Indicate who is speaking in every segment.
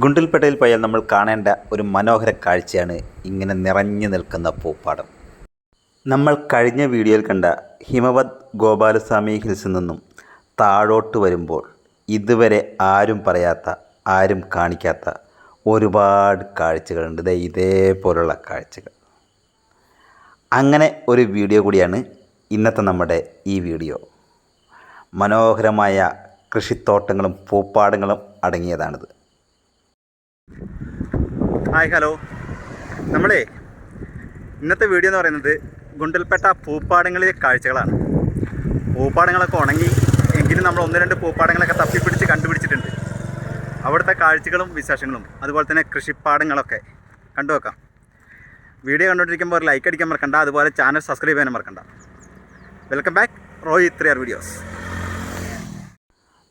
Speaker 1: ഗുണ്ടിൽപേട്ടയിൽ പോയാൽ നമ്മൾ കാണേണ്ട ഒരു മനോഹര കാഴ്ചയാണ് ഇങ്ങനെ നിറഞ്ഞു നിൽക്കുന്ന പൂപ്പാടം. നമ്മൾ കഴിഞ്ഞ വീഡിയോയിൽ കണ്ട ഹിമവത് ഗോപാലസ്വാമി ഹിൽസിൽ നിന്നും താഴോട്ട് വരുമ്പോൾ ഇതുവരെ ആരും പറയാത്ത ആരും കാണിക്കാത്ത ഒരുപാട് കാഴ്ചകളുണ്ട്. ഇതേ ഇതേപോലുള്ള കാഴ്ചകൾ. അങ്ങനെ ഒരു വീഡിയോ കൂടിയാണ് ഇന്നത്തെ നമ്മുടെ ഈ വീഡിയോ. മനോഹരമായ കൃഷിത്തോട്ടങ്ങളും പൂപ്പാടങ്ങളും അടങ്ങിയതാണിത്. Hi hello. നമ്മളേ ഇന്നത്തെ വീഡിയോ എന്ന് പറയുന്നത് ഗുണ്ടൽപ്പെട്ട പൂപ്പാടങ്ങളിലെ കാഴ്ചകളാണ്. പൂപ്പാടങ്ങളൊക്കെ ഉണങ്ങി എങ്കിലും നമ്മൾ ഒന്ന് രണ്ട് പൂപ്പാടങ്ങളൊക്കെ തപ്പിപ്പിടിച്ച് കണ്ടുപിടിച്ചിട്ടുണ്ട്. അവിടുത്തെ കാഴ്ചകളും വിശേഷങ്ങളും അതുപോലെ തന്നെ കൃഷിപ്പാടങ്ങളൊക്കെ കണ്ടു വെക്കാം വീഡിയോ കണ്ടുകൊണ്ടിരിക്കുമ്പോൾ ഒരു ലൈക്ക് അടിക്കാൻ മറക്കണ്ട അതുപോലെ ചാനൽ സബ്സ്ക്രൈബ് ചെയ്യാനും മറക്കണ്ട. വെൽക്കം ബാക്ക് റോയി ഇത്രയാർ വീഡിയോസ്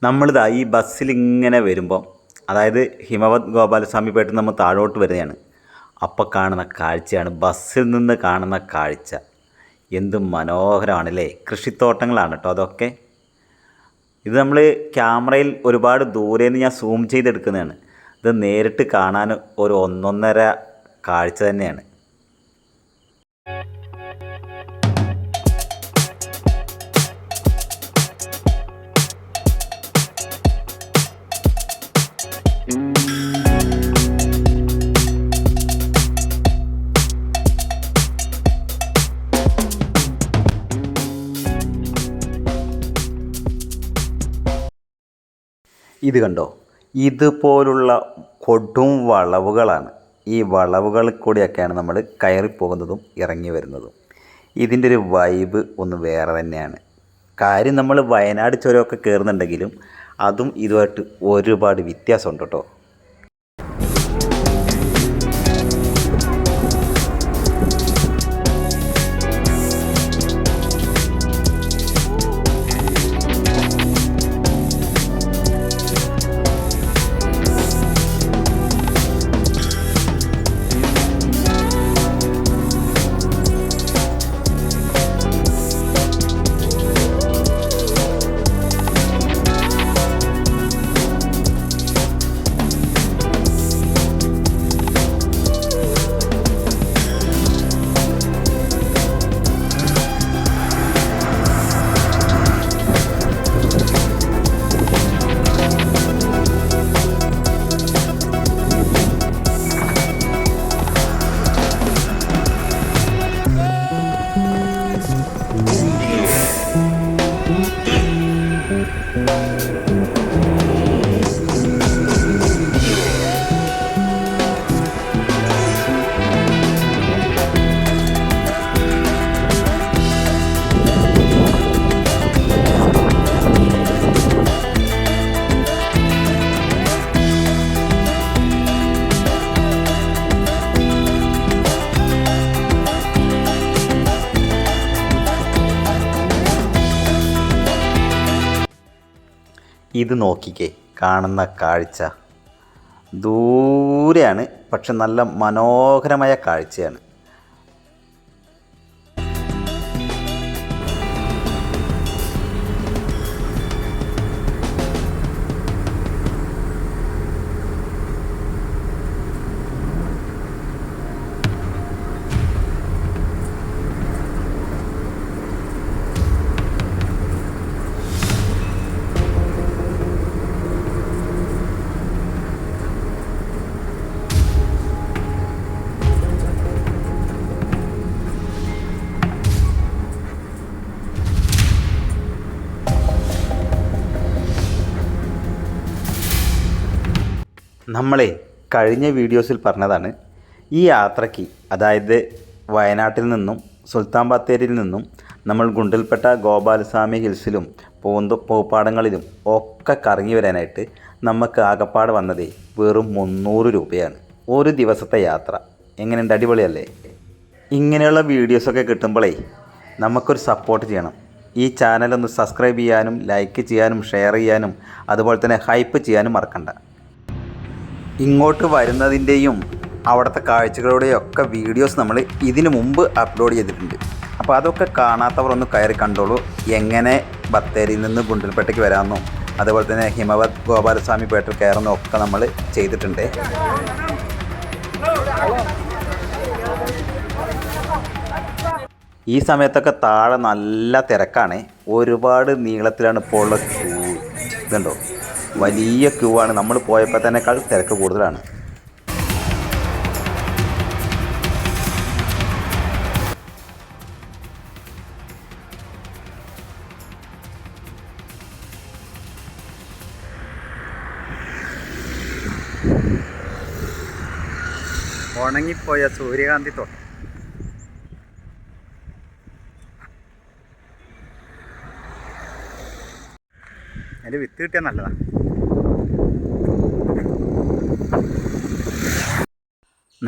Speaker 1: നമ്മളിതാ ഈ ബസ്സിൽ ഇങ്ങനെ അതായത് ഹിമവത് ഗോപാലസ്വാമി പേട്ടിൽ നമ്മൾ താഴോട്ട് വരികയാണ്. അപ്പോൾ കാണുന്ന കാഴ്ചയാണ് ബസ്സിൽ നിന്ന് കാണുന്ന കാഴ്ച. എന്ത് മനോഹരമാണല്ലേ. കൃഷിത്തോട്ടങ്ങളാണ് കേട്ടോ അതൊക്കെ. ഇത് നമ്മൾ ക്യാമറയിൽ ഒരുപാട് ദൂരെ നിന്ന് ഞാൻ സൂം ചെയ്തെടുക്കുന്നതാണ്. ഇത് നേരിട്ട് കാണാൻ ഒരു ഒന്നൊന്നര കാഴ്ച തന്നെയാണ്. ഇത് കണ്ടോ? ഇതുപോലുള്ള കൊടും വളവുകളാണ്. ഈ വളവുകളിൽ കൂടിയൊക്കെയാണ് നമ്മൾ കയറിപ്പോകുന്നതും ഇറങ്ങി വരുന്നതും. ഇതിന്റെ ഒരു വൈബ് ഒന്ന് വേറെ തന്നെയാണ്. കാര്യം നമ്മൾ വയനാട് ചുരമൊക്കെ കയറുന്നുണ്ടെങ്കിലും അതും ഇതുമായിട്ട് ഒരുപാട് വ്യത്യാസമുണ്ട് കേട്ടോ. ഇത് നോക്കിക്കേ കാണുന്ന കാഴ്ച. ദൂരെയാണ് പക്ഷെ നല്ല മനോഹരമായ കാഴ്ചയാണ്. നമ്മളെ കഴിഞ്ഞ വീഡിയോസിൽ പറഞ്ഞതാണ് ഈ യാത്രയ്ക്ക് അതായത് വയനാട്ടിൽ നിന്നും സുൽത്താൻ ബത്തേരിയിൽ നിന്നും നമ്മൾ ഗുണ്ടിൽപ്പെട്ട ഗോപാലസ്വാമി ഹിൽസിലും പൂന്തു പൂപ്പാടങ്ങളിലും ഒക്കെ കറങ്ങി വരാനായിട്ട് നമുക്ക് ആകപ്പാട് വന്നതേ വെറും മുന്നൂറ് രൂപയാണ്. ഒരു ദിവസത്തെ യാത്ര. എങ്ങനെയുണ്ട്? അടിപൊളിയല്ലേ? ഇങ്ങനെയുള്ള വീഡിയോസൊക്കെ കിട്ടുമ്പോഴേ നമുക്കൊരു സപ്പോർട്ട് ചെയ്യണം. ഈ ചാനലൊന്ന് സബ്സ്ക്രൈബ് ചെയ്യാനും ലൈക്ക് ചെയ്യാനും ഷെയർ ചെയ്യാനും അതുപോലെ തന്നെ ഹൈപ്പ് ചെയ്യാനും മറക്കണ്ട. ഇങ്ങോട്ട് വരുന്നതിന്റെയും അവിടുത്തെ കാഴ്ചകളുടെയും ഒക്കെ വീഡിയോസ് നമ്മൾ ഇതിനു മുമ്പ് അപ്ലോഡ് ചെയ്തിട്ടുണ്ട്. അപ്പോൾ അതൊക്കെ കാണാത്തവർ ഒന്ന് കയറി കണ്ടോളൂ. എങ്ങനെ ബത്തേരിയിൽ നിന്ന് ഗുണ്ടൽപേട്ടയ്ക്ക് വരാമെന്നും അതുപോലെ തന്നെ ഹിമവത് ഗോപാലസ്വാമി പേട്ടിൽ കയറുന്നതും ഒക്കെ നമ്മൾ ചെയ്തിട്ടുണ്ട്. ഈ സമയത്തൊക്കെ താഴെ നല്ല തിരക്കാണ്. ഒരുപാട് നീളത്തിലാണ് ഇപ്പോൾ ഉള്ള ഇതുണ്ടോ? വലിയ ക്യൂ ആണ്. നമ്മൾ പോയപ്പോൾ തന്നെക്കാൾ തിരക്ക് കൂടുതലാണ്. ഉണങ്ങിപ്പോയ സൂര്യകാന്തി തോട്ടം. അതിന്റെ വിത്ത് കിട്ടിയാൽ നല്ലതാണ്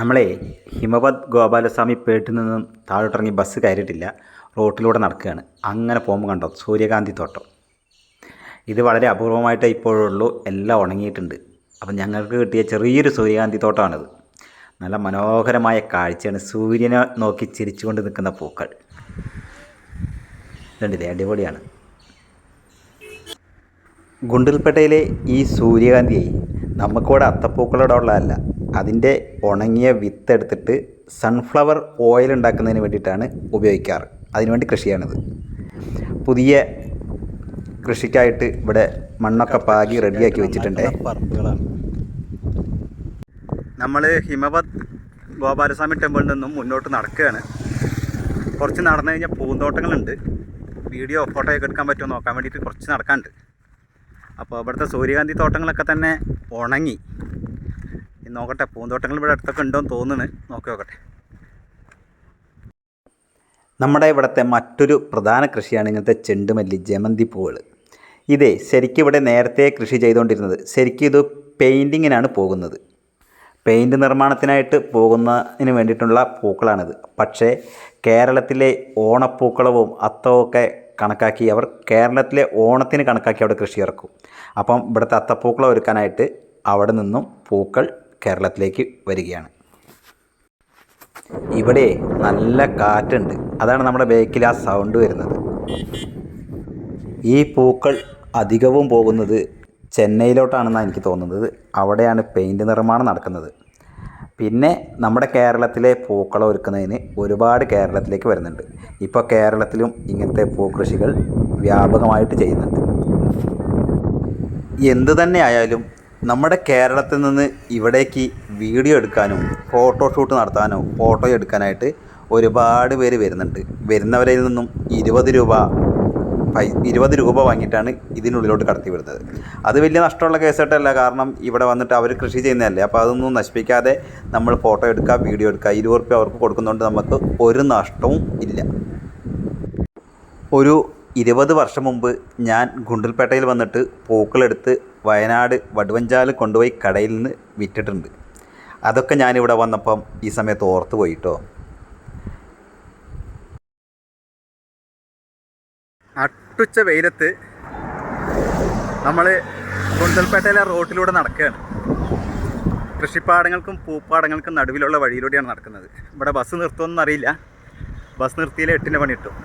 Speaker 1: നമ്മളെ ഹിമവത് ഗോപാലസ്വാമി പേട്ടിൽ നിന്നും താഴോട്ടിറങ്ങി ബസ് കയറിയിട്ടില്ല. റോട്ടിലൂടെ നടക്കുകയാണ്. അങ്ങനെ പോകുമ്പോൾ കണ്ടോ? സൂര്യകാന്തി തോട്ടം. ഇത് വളരെ അപൂർവമായിട്ടേ ഇപ്പോഴുള്ളൂ. എല്ലാം ഉണങ്ങിയിട്ടുണ്ട്. അപ്പം ഞങ്ങൾക്ക് കിട്ടിയ ചെറിയൊരു സൂര്യകാന്തി തോട്ടമാണിത്. നല്ല മനോഹരമായ കാഴ്ചയാണ്. സൂര്യനെ നോക്കി ചിരിച്ചുകൊണ്ട് നിൽക്കുന്ന പൂക്കൾ. ഇതുണ്ടില്ലേ അടിപൊളിയാണ്. ഗുണ്ടൽപേട്ടയിലെ ഈ സൂര്യകാന്തിയെ നമുക്കിവിടെ അത്തപ്പൂക്കളുടെ ഉള്ളതല്ല അതിന്റെ ഉണങ്ങിയ വിത്തെടുത്തിട്ട് സൺഫ്ലവർ ഓയിൽ ഉണ്ടാക്കുന്നതിന് വേണ്ടിയിട്ടാണ് ഉപയോഗിക്കാറ്. അതിനുവേണ്ടി കൃഷിയാണിത്. പുതിയ കൃഷിക്കായിട്ട് ഇവിടെ മണ്ണൊക്കെ പാകി റെഡിയാക്കി വെച്ചിട്ടുണ്ട്. നമ്മൾ ഹിമവത് ഗോപാലസ്വാമി ടെമ്പിളിൽ നിന്നും മുന്നോട്ട് നടക്കുകയാണ്. കുറച്ച് നടന്നു കഴിഞ്ഞാൽ പൂന്തോട്ടങ്ങളുണ്ട്. വീഡിയോ ഫോട്ടോ ഒക്കെ എടുക്കാൻ പറ്റുമോ നോക്കാൻ വേണ്ടിയിട്ട് കുറച്ച് നടക്കാനുണ്ട്. അപ്പോൾ ഇവിടുത്തെ സൂര്യകാന്തി തോട്ടങ്ങളൊക്കെ തന്നെ ഉണങ്ങി. നോക്കട്ടെ പൂന്തോട്ടങ്ങൾ ഇവിടെ അടുത്തൊക്കെ ഉണ്ടോ എന്ന് തോന്നുന്നു. നോക്കി നോക്കട്ടെ. നമ്മുടെ ഇവിടുത്തെ മറ്റൊരു പ്രധാന കൃഷിയാണ് ഇങ്ങനത്തെ ചെണ്ടുമല്ലി ജമന്തി പൂവുകൾ ഇതേ ശരിക്കും ഇവിടെ നേരത്തെ കൃഷി ചെയ്തുകൊണ്ടിരുന്നത്. ശരിക്കും ഇത് പെയിന്റിങ്ങിനാണ് പോകുന്നത്. പെയിന്റ് നിർമ്മാണത്തിനായിട്ട് പോകുന്നതിന് വേണ്ടിയിട്ടുള്ള പൂക്കളാണിത്. പക്ഷേ കേരളത്തിലെ ഓണപ്പൂക്കളവും അത്തവും ഒക്കെ കണക്കാക്കി അവർ കേരളത്തിലെ ഓണത്തിന് കണക്കാക്കി അവിടെ കൃഷി ഇറക്കും. അപ്പം ഇവിടുത്തെ അത്തപ്പൂക്കൾ ഒരുക്കാനായിട്ട് അവിടെ നിന്നും പൂക്കൾ കേരളത്തിലേക്ക് വരികയാണ്. ഇവിടെ നല്ല കാറ്റുണ്ട്. അതാണ് നമ്മുടെ ബേക്കിൽ ആ സൗണ്ട് വരുന്നത്. ഈ പൂക്കൾ അധികവും പോകുന്നത് ചെന്നൈയിലോട്ടാണെന്നാണ് എനിക്ക് തോന്നുന്നത്. അവിടെയാണ് പെയിന്റ് നിർമ്മാണം നടക്കുന്നത്. പിന്നെ നമ്മുടെ കേരളത്തിലെ പൂക്കളം ഒരുക്കുന്നതിന് ഒരുപാട് കേരളത്തിലേക്ക് വരുന്നുണ്ട്. ഇപ്പോൾ കേരളത്തിലും ഇങ്ങനത്തെ പൂക്കൃഷികൾ വ്യാപകമായിട്ട് ചെയ്യുന്നുണ്ട്. എന്ത് തന്നെ ആയാലും നമ്മുടെ കേരളത്തിൽ നിന്ന് ഇവിടേക്ക് വീഡിയോ എടുക്കാനും ഫോട്ടോഷൂട്ട് നടത്താനോ ഫോട്ടോ എടുക്കാനായിട്ട് ഒരുപാട് പേര് വരുന്നുണ്ട്. വരുന്നവരിൽ നിന്നും ഇരുപത് രൂപ പൈ ഇരുപത് രൂപ വാങ്ങിയിട്ടാണ് ഇതിനുള്ളിലോട്ട് കടത്തി വിടുന്നത്. അത് വലിയ നഷ്ടമുള്ള കേസായിട്ടല്ല കാരണം ഇവിടെ വന്നിട്ട് അവർ കൃഷി ചെയ്യുന്നതല്ലേ. അപ്പോൾ അതൊന്നും നശിപ്പിക്കാതെ നമ്മൾ ഫോട്ടോ എടുക്കുക വീഡിയോ എടുക്കുക ഇരുപത് റുപ്യ അവർക്ക് കൊടുക്കുന്നതുകൊണ്ട് നമുക്ക് ഒരു നഷ്ടവും ഇല്ല. ഒരു ഇരുപത് വർഷം മുമ്പ് ഞാൻ ഗുണ്ടൽപേട്ടയിൽ വന്നിട്ട് പൂക്കളെടുത്ത് വയനാട് വടുവഞ്ചാൽ കൊണ്ടുപോയി കടയിൽ നിന്ന് വിറ്റിട്ടുണ്ട്. അതൊക്കെ ഞാനിവിടെ വന്നപ്പം ഈ സമയത്ത് ഓർത്ത് പോയിട്ടോ അട്ടുച്ച വെയിലത്ത് നമ്മൾ കുണ്ടൽപേട്ടയിലെ റോട്ടിലൂടെ നടക്കുകയാണ്. കൃഷിപ്പാടങ്ങൾക്കും പൂപ്പാടങ്ങൾക്കും നടുവിലുള്ള വഴിയിലൂടെയാണ് നടക്കുന്നത്. ഇവിടെ ബസ് നിർത്തുമെന്ന് അറിയില്ല. ബസ് നിർത്തിയിൽ എട്ടിന്റെ പണി കിട്ടും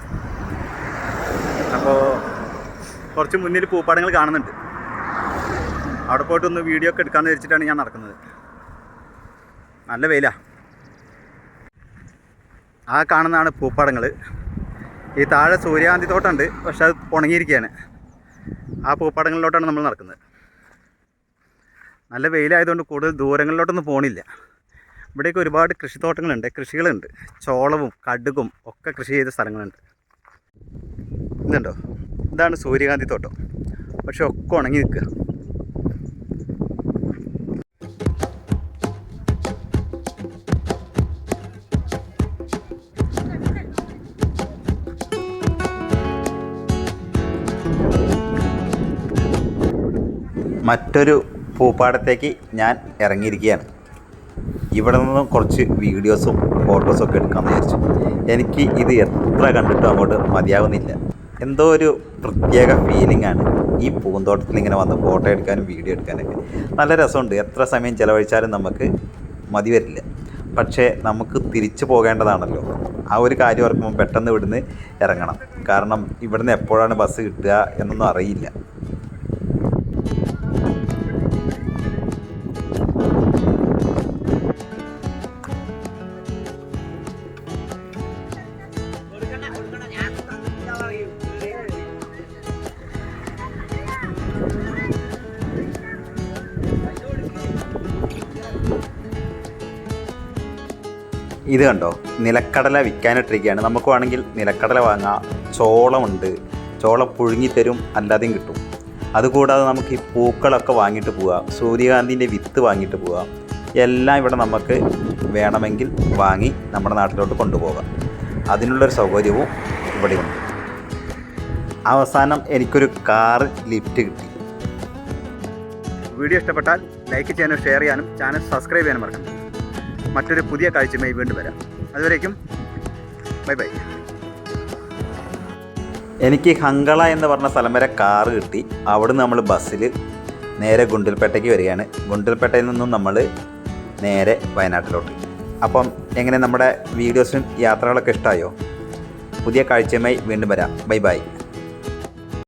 Speaker 1: അപ്പോൾ കുറച്ച് മുന്നിൽ പൂപ്പാടങ്ങൾ കാണുന്നുണ്ട്. അവിടെ പോയിട്ടൊന്ന് വീഡിയോ ഒക്കെ എടുക്കാമെന്ന് വെച്ചിട്ടാണ് ഞാൻ നടക്കുന്നത്. നല്ല വെയിലാണ് ആ കാണുന്നതാണ് പൂപ്പാടങ്ങൾ ഈ താഴെ സൂര്യകാന്തി തോട്ടമുണ്ട് പക്ഷെ അത് ഉണങ്ങിയിരിക്കുകയാണ്. ആ പൂപ്പാടങ്ങളിലോട്ടാണ് നമ്മൾ നടക്കുന്നത്. നല്ല വെയിലായതുകൊണ്ട് കൂടുതൽ ദൂരങ്ങളിലോട്ടൊന്നും പോണില്ല. ഇവിടെയൊക്കെ ഒരുപാട് കൃഷിത്തോട്ടങ്ങളുണ്ട് കൃഷികളുണ്ട്. ചോളവും കടുകും ഒക്കെ കൃഷി ചെയ്ത സ്ഥലങ്ങളുണ്ട്. ഇതുണ്ടോ? ഇതാണ് സൂര്യകാന്തി തോട്ടം. പക്ഷെ ഒക്കെ ഉണങ്ങി നിൽക്കുക. മറ്റൊരു പൂപ്പാടത്തേക്ക് ഞാൻ ഇറങ്ങിയിരിക്കുകയാണ്. ഇവിടെ നിന്നും കുറച്ച് വീഡിയോസും ഫോട്ടോസും ഒക്കെ എടുക്കാമെന്ന് വിചാരിച്ചു. എനിക്ക് ഇത് എത്ര കണ്ടിട്ടും അങ്ങോട്ട് മതിയാവുന്നില്ല. എന്തോ ഒരു പ്രത്യേക ഫീലിംഗ് ആണ് ഈ പൂന്തോട്ടത്തിൽ ഇങ്ങനെ വന്ന് ഫോട്ടോ എടുക്കാനും വീഡിയോ എടുക്കാനൊക്കെ. നല്ല രസമുണ്ട്. എത്ര സമയം ചിലവഴിച്ചാലും നമുക്ക് മതി വരില്ല. പക്ഷേ നമുക്ക് തിരിച്ചു പോകേണ്ടതാണല്ലോ. ആ ഒരു കാര്യം ഓർക്കുമ്പോൾ പെട്ടെന്ന് ഇവിടുന്ന് ഇറങ്ങണം. കാരണം ഇവിടുന്ന് എപ്പോഴാണ് ബസ് കിട്ടുക എന്നൊന്നും അറിയില്ല. ഇത് കണ്ടോ? നിലക്കടല വിൽക്കാനിട്ടിരിക്കുകയാണ് നമുക്ക് വേണമെങ്കിൽ നിലക്കടല വാങ്ങാം. ചോളമുണ്ട്. ചോളം പുഴുങ്ങിത്തരും അല്ലാതെയും കിട്ടും. അതുകൂടാതെ നമുക്ക് ഈ പൂക്കളൊക്കെ വാങ്ങിയിട്ട് പോവാം. സൂര്യകാന്തിന്റെ വിത്ത് വാങ്ങിയിട്ട് പോവാം. എല്ലാം ഇവിടെ നമുക്ക് വേണമെങ്കിൽ വാങ്ങി നമ്മുടെ നാട്ടിലോട്ട് കൊണ്ടുപോകാം. അതിനുള്ളൊരു സൗകര്യവും ഇവിടെയുണ്ട്. അവസാനം എനിക്കൊരു കാർ ലിഫ്റ്റ് കിട്ടി.
Speaker 2: വീഡിയോ ഇഷ്ടപ്പെട്ടാൽ ലൈക്ക് ചെയ്യാനും ഷെയർ ചെയ്യാനും ചാനൽ സബ്സ്ക്രൈബ് ചെയ്യാനും മറക്കണം മറ്റൊരു പുതിയ കാഴ്ചയുമായി വീണ്ടും വരാം. അതുവരേക്കും ബൈ ബൈ.
Speaker 1: എനിക്ക് ഹങ്കള എന്ന് പറഞ്ഞ സ്ഥലം വരെ കാറ് കിട്ടി. അവിടെ നമ്മൾ ബസ്സിൽ നേരെ ഗുണ്ടൽപേട്ടയ്ക്ക് വരികയാണ്. ഗുണ്ടൽപേട്ടയിൽ നിന്നും നമ്മൾ നേരെ വയനാട്ടിലോട്ട്. അപ്പം എങ്ങനെ നമ്മുടെ വീഡിയോസും യാത്രകളൊക്കെ ഇഷ്ടമായോ പുതിയ കാഴ്ചയുമായി വീണ്ടും വരാം. Bye bye.